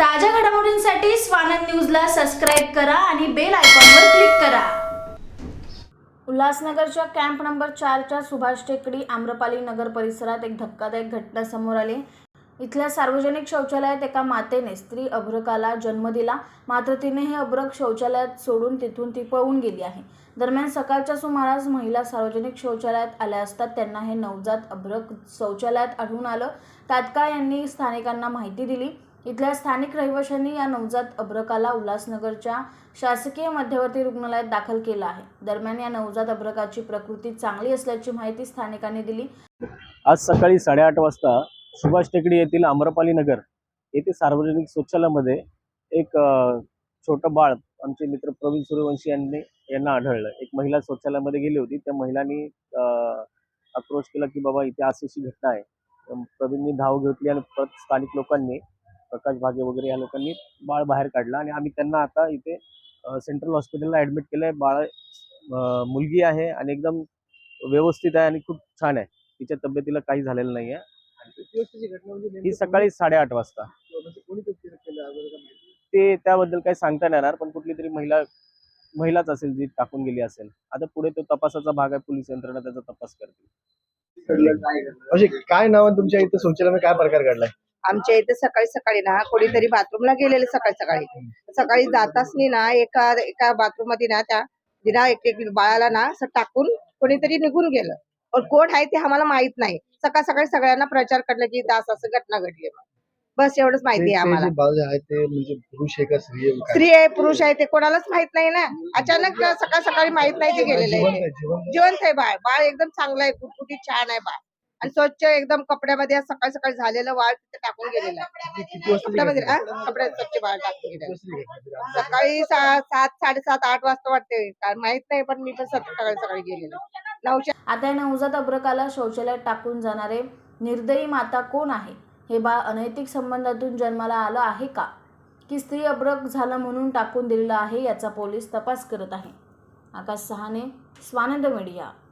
ताज्या घडामोडींसाठी स्वानंद न्यूजला सबस्क्राईब करा आणि बेल आयकॉनवर क्लिक करा. उल्हासनगरच्या कॅम्प नंबर चारच्या सुभाष टेकडी आम्रपाली नगर परिसरात एक धक्कादायक घटना समोर आली. इथल्या सार्वजनिक शौचालयात एका मातेने स्त्री अभ्रकाला जन्म दिला. मात्र तिने हे अभ्रक शौचालयात सोडून तिथून ती पळून गेली आहे. दरम्यान सकाळच्या सुमारास महिला सार्वजनिक शौचालयात आल्या असतात त्यांना हे नवजात अभ्रक शौचालयात आढळून आलं. तात्काळ यांनी स्थानिकांना माहिती दिली. इथल्या स्थानिक रहिवाशांनी या नवजात अभ्रकाला उल्हासनगरच्या शासकीय मध्यवर्ती रुग्णालयात दाखल केलं आहे. दरम्यान या नवजात अभ्रकाची प्रकृती चांगली असल्याची माहिती स्थानिकांनी दिली. आज सकाळी साडेआठ वाजता सुभाष टेकडी येथील आम्रपाली नगर येथे सार्वजनिक शौचालयामध्ये एक छोट छोटं बाळ आमचे मित्र प्रवीण सूर्यवंशी यांनी यांना आढळलं. एक महिला शौचालयामध्ये गेली होती. त्या महिलांनी अप्रोच केला की बाबा इथे अशी घटना आहे. प्रवीणनी धाव घेतली आणि परत स्थानिक लोकांनी प्रकाश भागे वगैरे या लोकांनी बाळ बाहेर काढलं आणि आम्ही त्यांना आता इथे सेंट्रल हॉस्पिटलला ॲडमिट केलं आहे बाळ मुलगी आहे आणि एकदम व्यवस्थित आहे आणि खूप छान आहे. तिच्या तब्येतीला काही झालेलं नाही आहे ही सकाळी साडेआठ वाजता. ते त्याबद्दल काही सांगता नाही येणार पण कुठली तरी महिला महिलाच असेल जी टाकून गेली असेल. आता पुढे तो तपासाचा भाग आहे पोलीस यंत्रणा त्याचा तपास करते काय नाव तुमच्या? इथं शौचालयामध्ये काय प्रकार घडलाय? आमच्या इथे सकाळी सकाळी ना कोणीतरी बाथरूमला गेलेले सकाळी सकाळी. सकाळी जाताच ना एका एका बाथरूममध्ये ना त्या दिना एक एक बाळाला ना असं टाकून कोणीतरी निघून गेलं. पण कोण आहे ते आम्हाला माहीत नाही. सकाळ सकाळी सगळ्यांना प्रचार करलं की इथं असं घटना घडली. बस एवढंच माहिती आहे आम्हाला. म्हणजे स्त्री आहे काय? स्त्री आहे? पुरुष आहे ते कोणालाच माहीत नाही ना. अचानक सकाळ सकाळी माहीत नाही ते गेलेले. जिवंत आहे. जिवंत आहे. बाळ. बाळ एकदम चांगलं आहे कुटकुटीत छान आहे बाळ. आणि स्वच्छ एकदम कपड्यामध्ये सकाळी सकाळी झालेलं वाळ तिथे टाकून गेलेलं कपड्यामध्ये? हा? कपड्यात स्वच्छ बाळ टाकून गेलेलं? सकाळी सात साडेसात आठ वाजता वाटते. कारण माहीत नाही पण मी पण सकाळी सकाळी गेलेलो. नऊच्या आता या नवजात अभ्रकाला शौचालयात टाकून जाणारे निर्दयी माता कोण आहे? हे बाळ अनैतिक संबंधातून जन्माला आलं आहे का? की स्त्री अभ्रक झालं म्हणून टाकून दिलेलं आहे याचा पोलीस तपास करत आहे. आकाश सहाने स्वानंद मीडिया.